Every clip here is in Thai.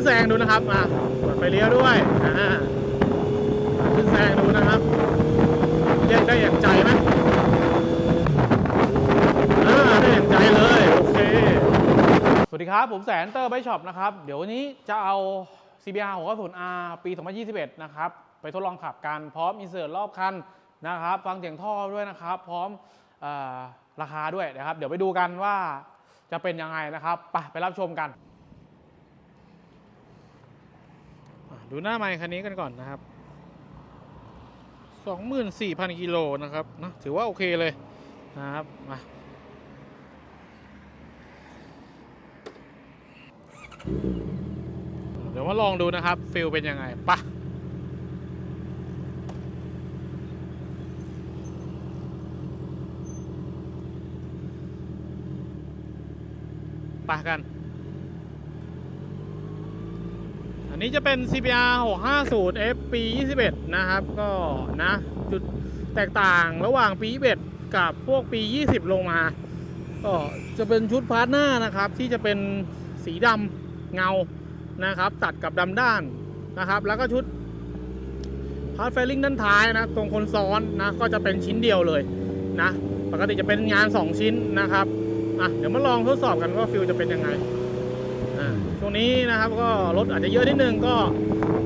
นแซงดูนะครับมาเปิดไฟเลี้ยวด้วยอ่าขึ้นแซงดูนะครับเรียกได้อย่างใจไหมอ่าได้อย่างใจเลยโอเค สวัสดีครับ ผมแสนเตอร์ไบช็อปนะครับ เดี๋ยววันนี้จะเอา CBR 690R ปี 2021 นะครับ ไปทดลองขับกันพร้อมอินเสิร์ตรอบคันนะครับ ฟังเสียงท่อด้วยนะครับ พร้อมอราคาด้วยนะครับ เดี๋ยวไปดูกันว่าจะเป็นยังไงนะครับ ไปไปรับชมกันอะ ดูหน้าไมค์คันนี้กันก่อนนะครับ 24,000 กิโลนะครับนะถือว่าโอเคเลยนะครับมาเดี๋ยวมาลองดูนะครับฟิลเป็นยังไงปะปะกัน อั นี้จะเป็น CBR 650 F ปี 21 นะครับก็นะ จุดแตกต่างระหว่างปี 21 กับพวกปี 20 ลงมา ก็จะเป็นชุดพาร์ทหน้านะครับ ที่จะเป็นสีดำเงานะครับ ตัดกับดำด้านนะครับ แล้วก็ชุดพาร์ทเฟลลิ่งด้านท้ายนะ ตรงคนซ้อนนะ ก็จะเป็นชิ้นเดียวเลยนะ ปกติจะเป็นงาน 2 ชิ้นนะครับอะเดี๋ยวมาลองทดสอบกันว่าฟิลจะเป็นยังไง ช่วงนี้นะครับก็รถอาจจะเยอะนิดนึงก็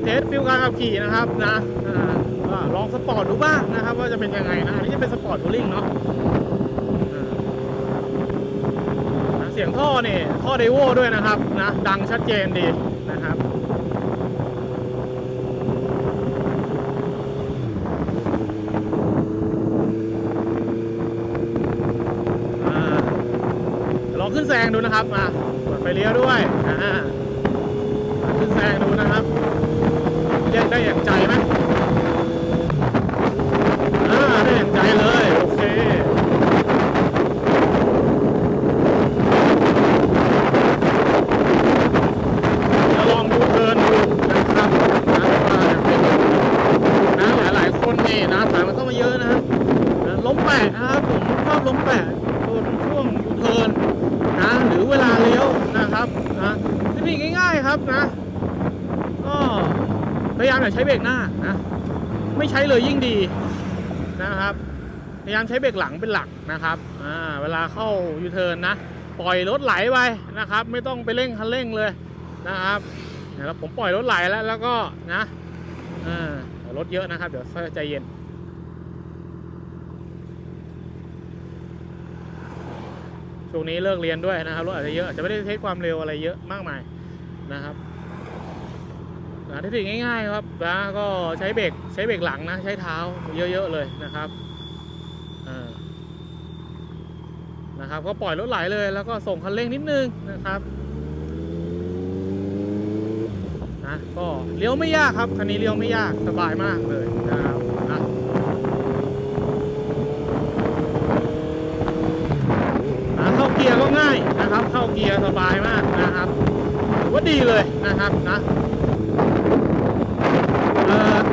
เทสฟิลการขับขี่นะครับนะอ่าก็ลองสปอร์ตดูบ้างนะครับ ว่าจะเป็นยังไงนะอันนี้จะเป็นสปอร์ตทัวริงเนาะอ่านะเสียงท่อเนี่ยท่อเดโวด้วยนะครับนะดังชัดเจนดีนะครับอ่าลองขึ้นแซงดูนะครับมา ไปเลี้ยวด้วยอ่าขึ้นแซงดูนะครับเรียกได้อย่างใจไหมอ่าได้อย่างใจเลยโอเคจะลองดูเทิร์นดูนะครับนะว่าเป็นนะหลายๆคนนี่นะถามมันต้องมาเยอะนะครับ ล้มแปะนะครับผมชอบล้มแปะตอนช่วงยูเทิร์นนะหรือเวลาเลี้ยวนะครับนะ เทคนิคง่ายๆครับนะก็พยายามอย่าใช้เบรกหน้านะไม่ใช้เลยยิ่งดีนะครับ พยายามใช้เบรกหลังเป็นหลักนะครับอ่าเวลาเข้ายูเทิร์นนะ ปล่อยรถไหลไปนะครับ ไม่ต้องไปเร่งคันเร่งเลยนะครับนะครับผมปล่อยรถไหลแล้วแล้วก็นะอ่ารถเยอะนะครับ เดี๋ยวใจเย็นช่วงนี้เลิกเรียนด้วยนะครับรถอาจจะเยอะอาจจะไม่ได้เทสความเร็วอะไรเยอะมากมาย นะครับนะเทคนิคง่ายๆครับนะก็ใช้เบรกใช้เบรกหลังนะ ใช้เท้าเยอะๆเลยนะครับนะครับ ก็ปล่อยรถไหลเลยแล้วก็ส่งคันเร่งนิดนึงนะครับนะก็เลี้ยวไม่ยากครับคันนี้เลี้ยวไม่ยากสบายมากเลยนะครับนะอ่าเข้าเกียร์ก็ง่ายนะครับ เข้าเกียร์สบายมากนะครับ ว่าดีเลยนะครับนะ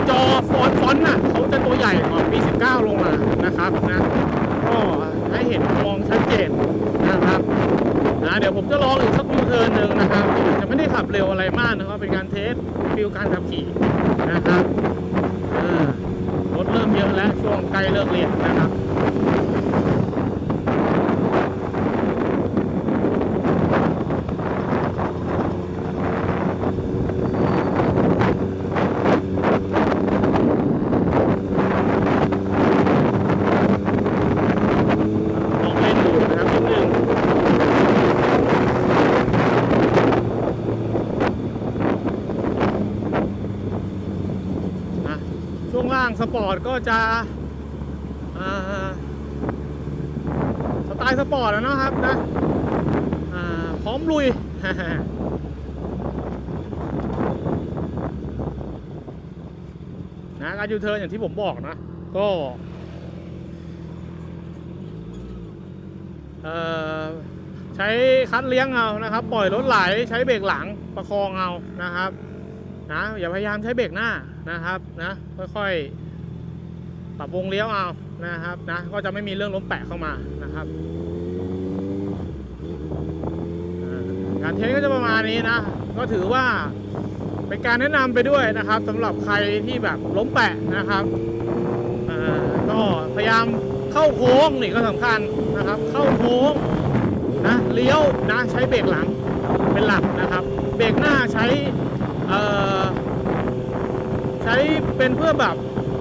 จอฟอนฟอนน่ะเขาจะตัวใหญ่กว่าปี 19 ลงมานะครับนะก็ให้เห็นมองชัดเจนนะครับนะเดี๋ยวผมจะลองอีกสักยูเทิร์นหนึ่งนะครับ จะไม่ได้ขับเร็วอะไรมากนะครับ เป็นการเทสฟิลการขับขี่นะครับรถเริ่มเยอะแล้วช่วงใกล้เลิกเรียนนะครับ ลองเล่นดูนะครับนิดนึงนะ ช่วงล่างสปอร์ตก็จะสไตล์สปอร์ตนะครับนะพร้อมลุยนะการยูเทิร์นอย่างที่ผมบอกนะ ก็ใช้คัดเลี้ยงเอานะครับ ปล่อยรถไหลใช้เบรกหลังประคองเอานะครับ นะอย่าพยายามใช้เบรกหน้านะครับนะค่อยๆปรับวงเลี้ยวเอานะครับนะก็จะไม่มีเรื่องล้มแปะเข้ามานะครับการเทสก็จะประมาณนี้นะก็ถือว่าเป็นการแนะนำไปด้วยนะครับสำหรับใครที่แบบล้มแปะนะครับก็พยายามเข้าโค้งนี่ก็สำคัญนะครับ เข้าโค้งนะเลี้ยวนะใช้เบรกหลังเป็นหลักนะครับ เบรกหน้าใช้ เอ่อใช้เป็นเพื่อแบบ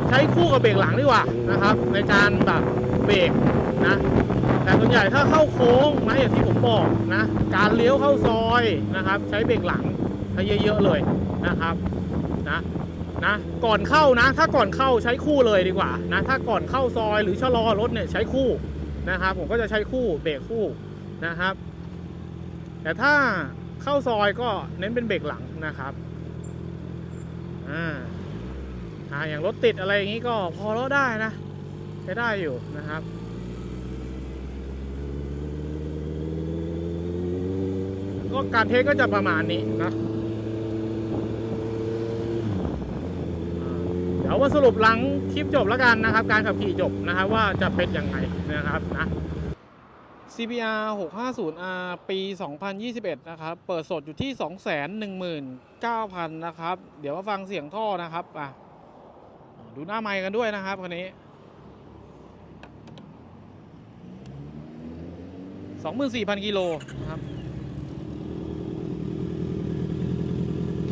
ใช้คู่กับเบรกหลังดีกว่านะครับ ในการแบบเบรกนะ แต่ส่วนใหญ่ถ้าเข้าโค้งนะอย่างที่ผมบอกนะ การเลี้ยวเข้าซอยนะครับ ใช้เบรกหลังให้เยอะๆเลยนะครับนะนะก่อนเข้านะ ถ้าก่อนเข้าใช้คู่เลยดีกว่านะถ้าก่อนเข้าซอยหรือชะลอรถเนี่ยใช้คู่นะครับผมก็จะใช้คู่เบรกคู่นะครับ แต่ถ้าเข้าซอยก็เน้นเป็นเบรกหลังนะครับ อ่าอ่าอย่างรถติดอะไรอย่างนี้ก็พอเรถได้นะใช้ได้อยู่นะครับก็การเทสก็จะประมาณนี้นะเดี๋ยวมาสรุปหลังคลิปจบแล้วกันนะครับ การขับขี่จบนะครับว่าจะเป็นยังไงนะครับนะ CBR 650R ปี 2021 นะครับ เปิดสดอยู่ที่ 219,000 นะครับ เดี๋ยวมาฟังเสียงท่อนะครับอะดูหน้าไมค์กันด้วยนะครับคันนี้ 24,000 กิโลนะครับ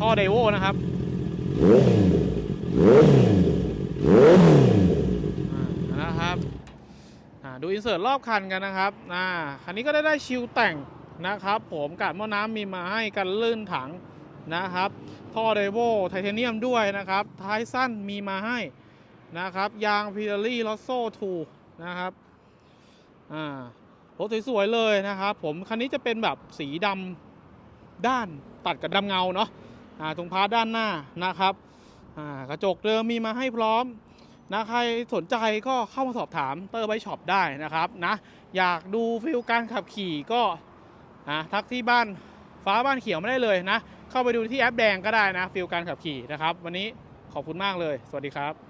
ท่อไดโวนะครับอ่านะครับอ่า ดูอินเสิร์ตรอบคันกันนะครับอ่าคันนี้ก็ได้ได้ชิลแต่งนะครับ ผมกาดหม้อน้ำมีมาให้กันลื่นถังนะครับ ท่อไดโวไทเทเนียมด้วยนะครับ ท้ายสั้นมีมาให้นะครับ ยางพิลารี่ลอโซ่ทูนะครับอ่ารถสวยๆเลยนะครับ ผมคันนี้จะเป็นแบบสีดำด้านตัดกับดำเงาเนาะอ่าตรงพาร์ทด้านหน้านะครับอ่ากระจกเดิมมีมาให้พร้อม นะใครสนใจก็เข้ามาสอบถามเตอร์ไบช็อปได้นะครับนะอยากดูฟิลการขับขี่ก็นะทักที่บ้านฟ้าบ้านเขียวไม่ได้เลยนะ เข้าไปดูที่แอปแดงก็ได้นะฟิลการขับขี่นะครับ วันนี้ขอบคุณมากเลย สวัสดีครับ